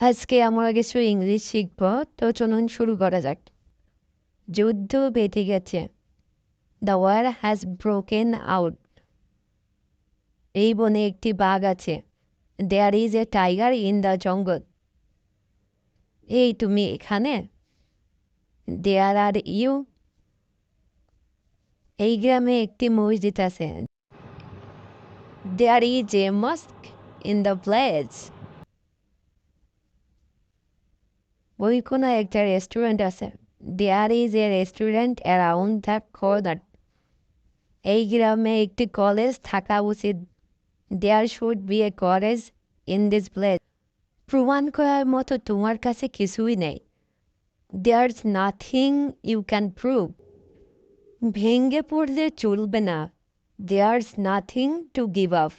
আজকে আমরা কিছু ইংলিশ শিখব, তো চলুন শুরু করা যাক। যুদ্ধ বেঁধে গেছে। The war has broken out এই বনে একটি বাঘ আছে। There is a tiger in the jungle এই, তুমি এখানে? দেয়ার আর ইউ এই গ্রামে একটি মসজিদ আছে। There is a mosque in the place ওই কোনো একটা রেস্টুরেন্ট আছে। There is a restaurant around the corner এই গ্রামে একটি কলেজ থাকা উচিত। There should be a college in this place প্রমাণ করার মতো তোমার কাছে কিছুই নেই। There's nothing you can prove ভেঙ্গে পড়লে চলবে না। There's nothing to give up